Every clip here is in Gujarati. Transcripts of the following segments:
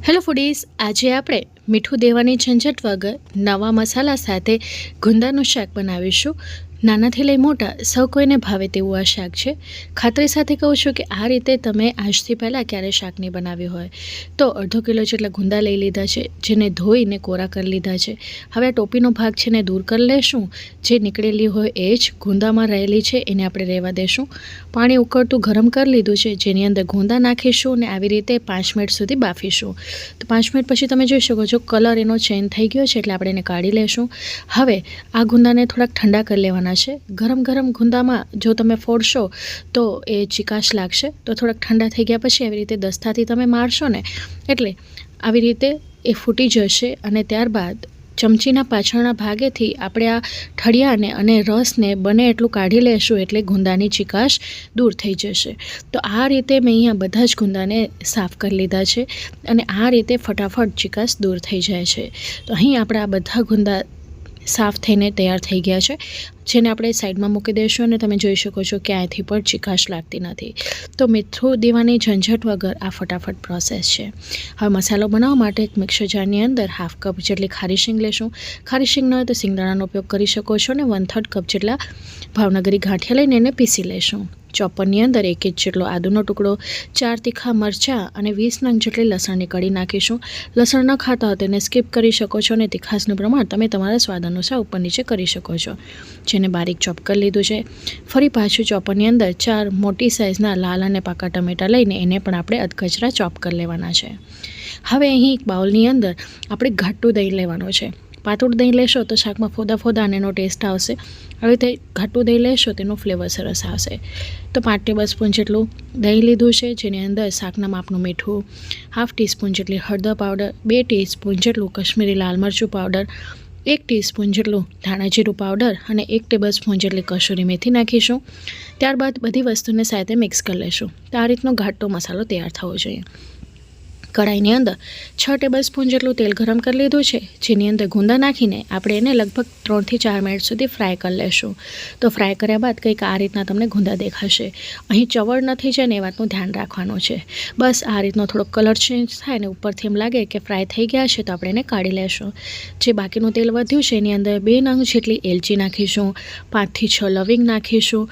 હેલો ફૂડીઝ આજે આપણે મીઠું દેવાની ઝંઝટ વગર નવા મસાલા સાથે ગુંદાનું શાક બનાવીશું. નાનાથી લઈ મોટા, સૌ કોઈને ભાવે તેવું આ શાક છે. ખાતરી સાથે કહું છું કે આ રીતે તમે આજથી પહેલાં ક્યારેય શાક નહીં બનાવ્યું હોય. તો અડધો કિલો જેટલા ગુંદા લઈ લીધા છે, જેને ધોઈને કોરા કરી લીધા છે. હવે આ ટોપીનો ભાગ છે ને દૂર કરી લેશું. જે નીકળેલી હોય એ જ ગુંદામાં રહેલી છે, એને આપણે રહેવા દેશું. પાણી ઉકળતું ગરમ કરી લીધું છે, જેની અંદર ગુંદા નાખીશું અને આવી રીતે પાંચ મિનિટ સુધી બાફીશું. તો પાંચ મિનિટ પછી તમે જોઈ શકો છો, કલર એનો ચેન્જ થઈ ગયો છે, એટલે આપણે એને કાઢી લેશું. હવે આ ગુંદાને થોડાક ઠંડા કરી લેવાના છે. ગરમ ગરમ ગુંદામાં જો તમે ફોડશો તો એ ચિકાશ લાગશે. તો થોડાક ઠંડા થઈ ગયા પછી આવી રીતે દસ્તાથી તમે મારશો ને, એટલે આવી રીતે એ ફૂટી જશે અને ત્યારબાદ ચમચીના પાછળના ભાગેથી આપણે આ ઠળિયાને અને રસને બને એટલું કાઢી લેશું એટલે ગુંદાની ચિકાશ દૂર થઈ જશે. તો આ રીતે મેં અહીંયા બધા જ ગુંદાને સાફ કરી લીધા છે અને આ રીતે ફટાફટ ચિકાશ દૂર થઈ જાય છે. તો અહીં આપણે બધા ગુંદા સાફ થઈને તૈયાર થઈ ગયા છે. જેને આપણે સાઈડમાં મૂકી દઈશું અને તમે જોઈ શકો છો કે અહીંથી પણ ચીકાશ લાગતી નથી. તો મીઠું દેવાની ઝંઝટ વગર આ ફટાફટ પ્રોસેસ છે. હવે મસાલો બનાવવા માટે એક મિક્સર જારની અંદર હાફ કપ જેટલી ખારી શીંગ લેશું. ખારી શીંગ ન હોય તો સિંગદાણાનો ઉપયોગ કરી શકો છો અને વન થર્ડ કપ જેટલા ભાવનગરી ગાંઠિયા લઈને એને પીસી લેશું. ચોપરની અંદર એક ઇંચ જેટલો આદુનો ટુકડો, ચાર તીખા મરચાં અને વીસ નંગ જેટલી લસણની કળી નાખીશું. લસણ ન ખાતા હોય તેને સ્કીપ કરી શકો છો અને તીખાસનું પ્રમાણ તમે તમારા સ્વાદ અનુસાર ઉપર નીચે કરી શકો છો. જેને બારીક ચોપ કરી લીધું છે. ફરી પાછું ચોપરની અંદર ચાર મોટી સાઇઝના લાલ અને પાકા ટમેટાં લઈને એને પણ આપણે અધકચરા ચોપ કરી લેવાના છે. હવે અહીં એક બાઉલની અંદર આપણે ઘાટું દહીં લેવાનું છે. પાતળું દહીં લેશો તો શાકમાં ફોદા ફોદા અને એનો ટેસ્ટ આવશે. હવે તે ઘાટું દહીં લેશો તેનો ફ્લેવર સરસ આવશે. તો પાંચ ટેબલ સ્પૂન જેટલું દહીં લીધું છે, જેની અંદર શાકના માપનું મીઠું, હાફ ટીસ્પૂન જેટલી હળદર પાવડર, બે ટીસ્પૂન જેટલું કશ્મીરી લાલ મરચું પાવડર એક ટીસ્પૂન જેટલું ધાણા જીરું પાવડર અને એક ટેબલ સ્પૂન જેટલી કસૂરી મેથી નાખીશું. ત્યારબાદ બધી વસ્તુને સાથે મિક્સ કરી લેશું. તો આ રીતનો ઘાટો મસાલો તૈયાર થવો જોઈએ. કઢાઈની અંદર છ ટેબલ સ્પૂન જેટલું તેલ ગરમ કરી લીધું છે, જેની અંદર ગુંદા નાખીને આપણે એને લગભગ ત્રણથી ચાર મિનિટ સુધી ફ્રાય કરી લેશું. તો ફ્રાય કર્યા બાદ કંઈક આ રીતના તમને ગુંદા દેખાશે. અહીં ચવડ નથી છે ને એ વાતનું ધ્યાન રાખવાનું છે. બસ આ રીતનો થોડોક કલર ચેન્જ થાય ને ઉપરથી એમ લાગે કે ફ્રાય થઈ ગયા છે તો આપણે એને કાઢી લેશું. જે બાકીનું તેલ વધ્યું છે, એની અંદર બે નંગ જેટલી એલચી નાખીશું, પાંચથી છ લવિંગ નાખીશું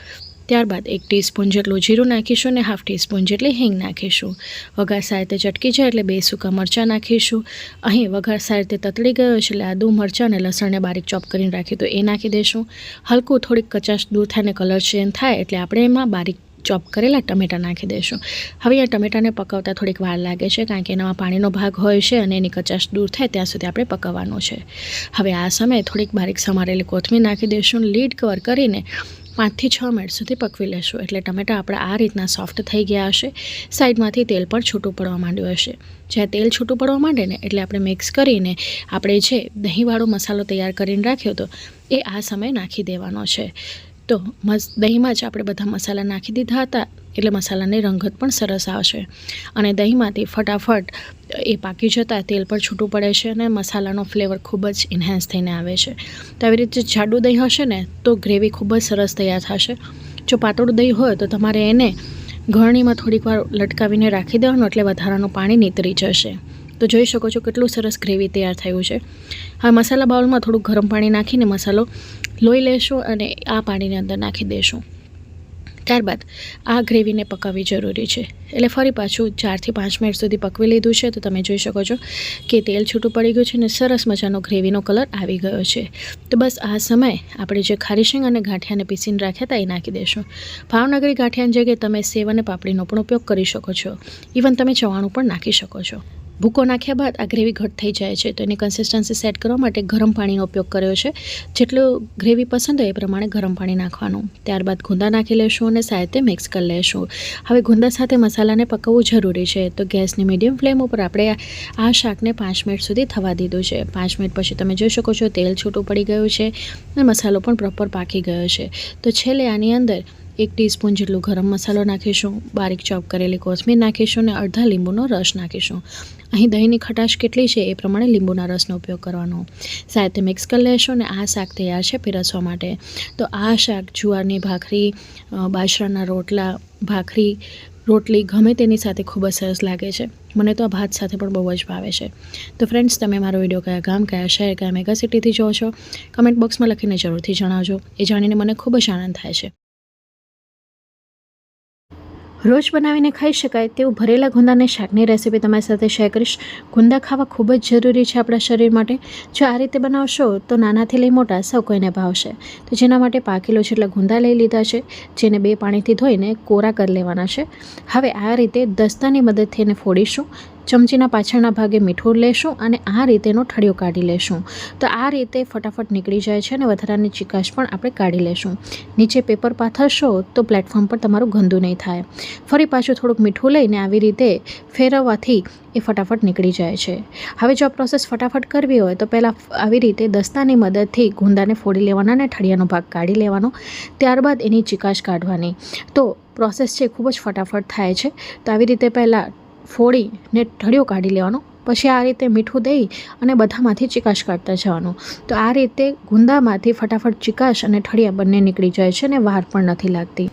ત્યારબાદ એક ટીસ્પૂન જેટલું જીરું નાખીશું અને હાફ ટીસ્પૂન જેટલી હિંગ નાખીશું. વઘાર સારી રીતે ચટકી જાય એટલે બે સૂકા મરચાં નાખીશું. અહીં વઘાર સારી રીતે તતળી ગયો છે એટલે આદુ, મરચાં અને લસણને બારીક ચોપ કરીને રાખી તો એ નાખી દઈશું હલકું થોડીક કચાશ દૂર થાય ને કલર ચેન્જ થાય એટલે આપણે એમાં બારીક ચોપ કરેલા ટમેટાં નાખી દઈશું હવે આ ટમેટાને પકવતા થોડીક વાર લાગે છે કારણ કે એનામાં પાણીનો ભાગ હોય છે અને એની કચાશ દૂર થાય ત્યાં સુધી આપણે પકવવાનું છે. હવે આ સમયે થોડીક બારીક સમારેલી કોથમીર નાખી દઈશું લીડ કવર કરીને પાંચથી છ મિનિટ સુધી પકવી લેશું. એટલે ટમેટાં આપણા આ રીતના સોફ્ટ થઈ ગયા હશે. સાઈડમાંથી તેલ પણ છૂટું પડવા માંડ્યું હશે. જ્યાં તેલ છૂટું પડવા માંડે ને એટલે આપણે મિક્સ કરીને આપણે જે દહીંવાળો મસાલો તૈયાર કરીને રાખ્યો હતો, એ આ સમયે નાખી દેવાનો છે. તો દહીંમાં જ આપણે બધા મસાલા નાખી દીધા હતા, એટલે મસાલાની રંગત પણ સરસ આવશે. અને દહીંમાંથી ફટાફટ એ પાકી જતાં તેલ પર છૂટું પડે છે અને મસાલાનો ફ્લેવર ખૂબ જ ઇન્હેન્સ થઈને આવે છે. તો આવી રીતે જાડું દહીં હશે ને, તો ગ્રેવી ખૂબ જ સરસ તૈયાર થશે. જો પાતળું દહીં હોય તો તમારે એને ઘરણીમાં થોડીક વાર લટકાવીને રાખી દેવાનું, એટલે વધારાનું પાણી નીતરી જશે. તો જોઈ શકો છો કેટલું સરસ ગ્રેવી તૈયાર થયું છે. હવે મસાલા બાઉલમાં થોડું ગરમ પાણી નાખીને મસાલો લોહી લેશું અને આ પાણીની અંદર નાખી દઈશું ત્યારબાદ આ ગ્રેવીને પકાવવી જરૂરી છે. એટલે ફરી પાછું ચારથી પાંચ મિનિટ સુધી પકવી લીધું છે તો તમે જોઈ શકો છો કે તેલ છૂટું પડી ગયું છે અને સરસ મજાનો ગ્રેવીનો કલર આવી ગયો છે. તો બસ આ સમયે આપણે જે ખારીશિંગ અને ગાંઠિયાને પીસીને રાખ્યા હતા એ નાખી દઈશું ભાવનગરી ગાંઠિયાની જગ્યાએ તમે સેવ અને પાપડીનો પણ ઉપયોગ કરી શકો છો. ઇવન તમે ચવાણું પણ નાખી શકો છો. ભૂકો નાખ્યા બાદ આ ગ્રેવી ઘટ થઈ જાય છે. તો એની કન્સિસ્ટન્સી સેટ કરવા માટે ગરમ પાણીનો ઉપયોગ કર્યો છે. જેટલું ગ્રેવી પસંદ હોય એ પ્રમાણે ગરમ પાણી નાખવાનું. ત્યારબાદ ગુંદા નાખી લેશું અને સાથે મિક્સ કરી લેશું. હવે ગુંદા સાથે મસાલાને પકવવું જરૂરી છે. તો ગેસની મીડિયમ ફ્લેમ ઉપર આપણે આ શાકને પાંચ મિનિટ સુધી થવા દીધું છે. પાંચ મિનિટ પછી તમે જોઈ શકો છો તેલ છૂટું પડી ગયું છે અને મસાલો પણ પ્રોપર પાકી ગયો છે. તો છેલ્લે આની અંદર એક ટીસ્પૂન જેટલું ગરમ મસાલો નાખીશું, બારીક ચોપ કરેલી કોથમીર નાખીશું અને અડધા લીંબુનો રસ નાખીશું. અહીં દહીંની ખટાશ કેટલી છે એ પ્રમાણે લીંબુના રસનો ઉપયોગ કરવાનો. સાથે મિક્સ કરી લેશો અને આ શાક તૈયાર છે પીરસવા માટે. તો આ શાક જુવારની ભાખરી બાજરાના રોટલા, ભાખરી, રોટલી ગમે તેની સાથે ખૂબ જ સરસ લાગે છે. મને તો આ ભાત સાથે પણ બહુ જ ભાવે છે. તો ફ્રેન્ડ્સ તમે મારો વીડિયો કયા ગામ, કયા શહેર, કયા મેગા સિટીથી જોવો છો? કમેન્ટ બોક્સમાં લખીને જરૂરથી જણાવજો. એ જાણીને મને ખૂબ જ આનંદ થાય છે. રોજ બનાવીને ખાઈ શકાય તેવું ભરેલા ગુંદાને શાકની રેસીપી તમારી સાથે શેર કરીશ. ગુંદા ખાવા ખૂબ જ જરૂરી છે આપણા શરીર માટે. જો આ રીતે બનાવશો તો નાનાથી લઈ મોટા સૌ કોઈને ભાવશે. તો જેના માટે પાંચ કિલો જેટલા ગુંદા લઈ લીધા છે, જેને બે પાણીથી ધોઈને કોરા કરી લેવાના છે. હવે આ રીતે દસ્તાની મદદથી એને ફોડીશું. ચમચીના પાછળના ભાગે મીઠું લેશું અને આ રીતેનો ઠળિયો કાઢી લેશું. તો આ રીતે ફટાફટ નીકળી જાય છે અને વધારાની ચિકાશ પણ આપણે કાઢી લેશું. નીચે પેપર પાથરશો તો પ્લેટફોર્મ પર તમારું ગંદુ નહીં થાય. ફરી પાછું થોડુંક મીઠું લઈને આવી રીતે ફેરવવાથી એ ફટાફટ નીકળી જાય છે. હવે જો આ પ્રોસેસ ફટાફટ કરવી હોય તો પહેલાં આવી રીતે દસ્તાની મદદથી ગુંદાને ફોડી લેવાના અને ઠળિયાનો ભાગ કાઢી લેવાનો. ત્યારબાદ એની ચિકાશ કાઢવાની. તો પ્રોસેસ છે ખૂબ જ ફટાફટ થાય છે. તો આવી રીતે પહેલાં ફોડીને ઠળિયો કાઢી લેવાનો. પછી આ રીતે મીઠું દઈ અને બધામાંથી ચિકાશ કાઢતા જવાનું. તો આ રીતે ગુંદામાંથી ફટાફટ ચિકાશ અને ઠળિયા બંને નીકળી જાય છે અને વાર પણ નથી લાગતી.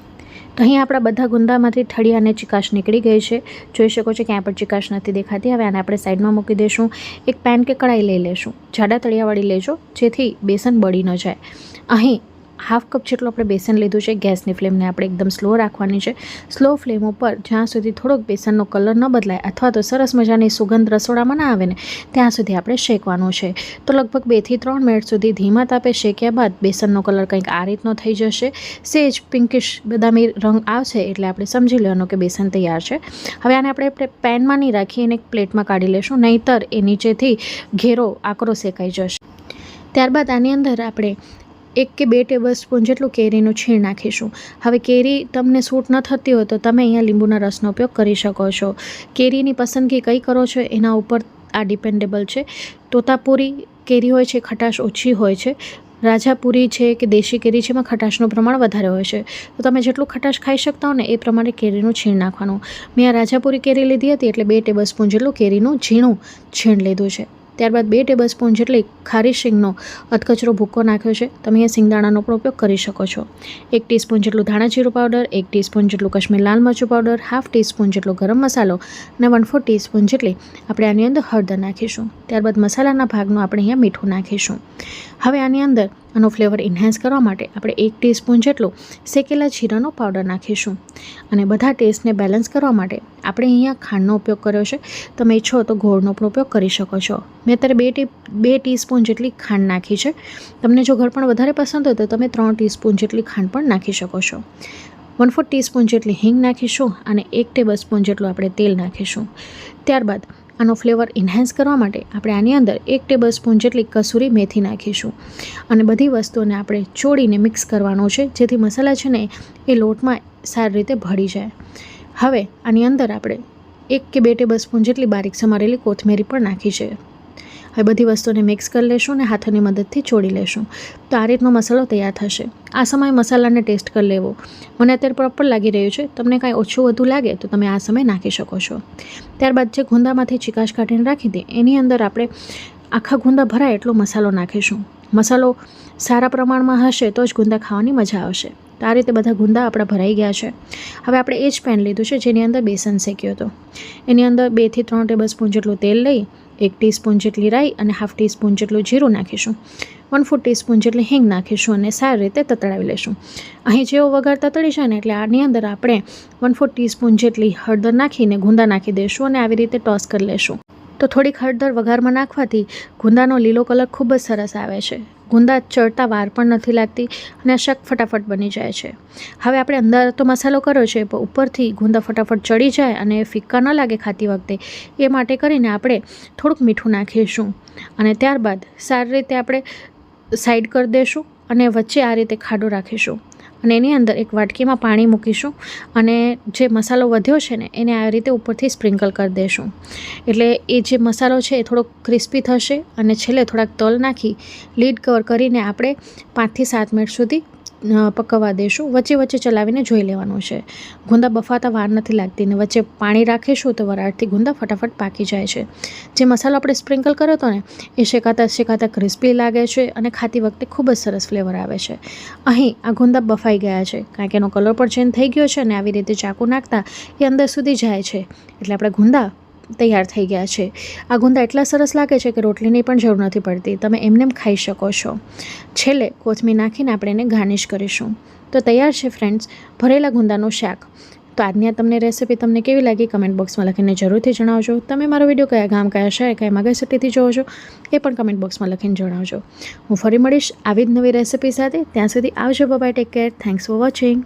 તો અહીં આપણા બધા ગુંદામાંથી ઠળિયા અને ચિકાશ નીકળી ગઈ છે. જોઈ શકો છો ક્યાં પણ ચિકાશ નથી દેખાતી. હવે આને આપણે સાઈડમાં મૂકી દઈશું એક પેન કે કડાઈ લઈ લેશું. જાડા તળિયાવાળી લેજો, જેથી બેસન બળી ન જાય. અહીં હાફ કપ જેટલું આપણે બેસન લીધું છે, ગેસની ફ્લેમને આપણે એકદમ સ્લો રાખવાની છે. સ્લો ફ્લેમ ઉપર જ્યાં સુધી થોડોક બેસનનો કલર ન બદલાય અથવા તો સરસ મજાની સુગંધ રસોડામાં ના આવે ને, ત્યાં સુધી આપણે શેકવાનું છે. તો લગભગ બેથી ત્રણ મિનિટ સુધી ધીમા તાપે શેક્યા બાદ બેસનનો કલર કંઈક આ રીતનો થઈ જશે. સેજ, પિંકિશ, બદામી રંગ આવશે એટલે આપણે સમજી લેવાનું કે બેસન તૈયાર છે. હવે આને આપણે પેનમાં નહીં રાખી એને એક પ્લેટમાં કાઢી લેશું, નહીંતર એ નીચેથી ઘેરો આકરો શેકાઈ જશે. ત્યારબાદ આની અંદર આપણે એક કે બે ટેબલ સ્પૂન જેટલું કેરીનું છીણ નાખીશું. હવે કેરી તમને સૂટ ન થતી હોય તો તમે અહીંયા લીંબુના રસનો ઉપયોગ કરી શકો છો. કેરીની પસંદગી કઈ કરો છો એના ઉપર આ ડિપેન્ડેબલ છે. તોતાપુરી કેરી હોય છે, ખટાશ ઓછી હોય છે. રાજાપુરી છે કે દેશી કેરી છે એમાં ખટાશનું પ્રમાણ વધારે હોય છે. તો તમે જેટલું ખટાશ ખાઈ શકતા હો ને એ પ્રમાણે કેરીનું છીણ નાખવાનું. મેં આ રાજાપુરી કેરી લીધી હતી એટલે બે ટેબલ સ્પૂન જેટલું કેરીનું ઝીણું છીણ લીધું છે. ત્યારબાદ બે ટેબલ સ્પૂન જેટલી ખારી શીંગનો અધકચરો ભૂકો નાખ્યો છે. તમે એ સિંગદાણાનો પણ ઉપયોગ કરી શકો છો. એક ટીસ્પૂન જેટલું ધાણા જીરું પાવડર, એક ટીસ્પૂન જેટલું કશ્મીર લાલ મરચું પાવડર, હાફ ટીસ્પૂન જેટલો ગરમ મસાલો અને વન ફોર ટીસ્પૂન જેટલી આપણે આની અંદર હળદર નાખીશું. ત્યારબાદ મસાલાના ભાગનું આપણે અહીંયા મીઠું નાખીશું. હવે આની અંદર આનો ફ્લેવર ઇન્હેન્સ કરવા માટે આપણે એક ટીસ્પૂન જેટલું શેકેલા જીરાનો પાવડર નાખીશું. અને બધા ટેસ્ટને બેલેન્સ કરવા માટે આપણે અહીંયા ખાંડનો ઉપયોગ કર્યો છે. તમે ઈચ્છો તો ગોળનો પણ ઉપયોગ કરી શકો છો. મેં અત્યારે બે ટી, બે ટીસ્પૂન જેટલી ખાંડ નાખી છે. તમને જો ઘર પણ વધારે પસંદ હોય તો તમે ત્રણ ટીસ્પૂન જેટલી ખાંડ પણ નાખી શકો છો. વન ફોર ટીસ્પૂન જેટલી હિંગ નાખીશું અને એક ટેબલ સ્પૂન જેટલું આપણે તેલ નાખીશું. ત્યારબાદ આનો ફ્લેવર ઇન્હેન્સ કરવા માટે આપણે આની અંદર એક ટેબલ સ્પૂન જેટલી કસૂરી મેથી નાખીશું. અને બધી વસ્તુઓને આપણે ચોળીને મિક્સ કરવાનો છે, જેથી મસાલા છે ને એ લોટમાં સારી રીતે ભળી જાય. હવે આની અંદર આપણે એક કે બે ટેબલ સ્પૂન જેટલી બારીક સમારેલી કોથમેરી પણ નાખી છે. હવે બધી વસ્તુને મિક્સ કરી લેશું અને હાથની મદદથી છોડી લેશું. તો આ રીતનો મસાલો તૈયાર થશે. આ સમયે મસાલાને ટેસ્ટ કરી લેવો. મને અત્યારે પ્રોપર લાગી રહ્યું છે. તમને કાંઈ ઓછું વધુ લાગે તો તમે આ સમયે નાખી શકો છો. ત્યારબાદ જે ગુંદામાંથી ચિકાશ કાઢીને રાખી દે એની અંદર આપણે આખા ગુંદા ભરાય એટલો મસાલો નાખીશું. મસાલો સારા પ્રમાણમાં હશે તો જ ગુંદા ખાવાની મજા આવશે. તો આ રીતે બધા ગુંદા આપણા ભરાઈ ગયા છે. હવે આપણે એ જ પેન લીધું છે, જેની અંદર બેસન શેક્યો હતો. એની અંદર બેથી ત્રણ ટેબલ સ્પૂન જેટલું તેલ લઈ એક ટીસ્પૂન જેટલી રાઈ અને હાફ ટીસ્પૂન જેટલું જીરું નાખીશું. વન ફોર ટીસ્પૂન જેટલી હિંગ નાખીશું અને સારી રીતે તતડાવી લેશું અહીં જેવો વઘાર તતડી જાય ને એટલે આની અંદર આપણે વન ફોર ટીસ્પૂન જેટલી હળદર નાખીને ગુંદા નાખી દઈશું અને આવી રીતે ટોસ કરી લેશું તો થોડીક હળદર વઘારમાં નાખવાથી ગુંદાનો લીલો કલર ખૂબ જ સરસ આવે છે. ગુંદા ચડતા વાર પણ નથી લાગતી અને આ શાક ફટાફટ બની જાય છે. હવે આપણે અંદર તો મસાલો કર્યો છે, પણ ઉપરથી ગુંદા ફટાફટ ચડી જાય અને ફિક્કા ન લાગે ખાતી વખતે. એ માટે કરીને આપણે થોડુંક મીઠું નાખીશું અને ત્યારબાદ સારી રીતે આપણે સાઈડ કરી દઈશું અને વચ્ચે આ રીતે ખાડો રાખીશું. અને એની અંદર એક વાટકીમાં પાણી મૂકીશું અને જે મસાલો વધ્યો છે ને, એને આ રીતે ઉપરથી સ્પ્રિંકલ કરી દઈશું એટલે એ જે મસાલો છે એ થોડોક ક્રિસ્પી થશે અને છેલ્લે થોડાક તલ નાખી, લીડ કવર કરીને આપણે પાંચથી સાત મિનિટ સુધી પકવવા દઈશું વચ્ચે વચ્ચે ચલાવીને જોઈ લેવાનું છે. ગુંદા બફાતા વાર નથી લાગતી ને વચ્ચે પાણી રાખીશું તો વરાળથી ગુંદા ફટાફટ પાકી જાય છે. જે મસાલો આપણે સ્પ્રિંકલ કર્યો હતો ને, એ શેકાતા શેકાતા ક્રિસ્પી લાગે છે અને ખાતી વખતે ખૂબ જ સરસ ફ્લેવર આવે છે. અહીં આ ગુંદા બફાઈ ગયા છે. કારણ કે એનો કલર પણ ચેન્જ થઈ ગયો છે અને આવી રીતે ચાકુ નાખતા એ અંદર સુધી જાય છે. એટલે આપણે ગુંદા તૈયાર થઈ ગયા છે. આ ગુંદા એટલા સરસ લાગે છે કે રોટલીની પણ જરૂર નથી પડતી. તમે એમને ખાઈ શકો છો. છેલ્લે કોથમીર નાખીને આપણે એને ગાર્નિશ કરીશું. તો તૈયાર છે ફ્રેન્ડ્સ, ભરેલા ગુંદાનું શાક. તો આજની આ તમને રેસિપી તમને કેવી લાગી કમેન્ટ બોક્સમાં લખીને જરૂરથી જણાવજો. તમે મારો વીડિયો કયા ગામ, કયા શહેર, કયા માગા સિટીથી જોવો છો એ પણ કમેન્ટ બોક્સમાં લખીને જણાવજો. હું ફરી મળીશ આવી જ નવી રેસિપી સાથે. ત્યાં સુધી આવજો. Bye take care thanks for watching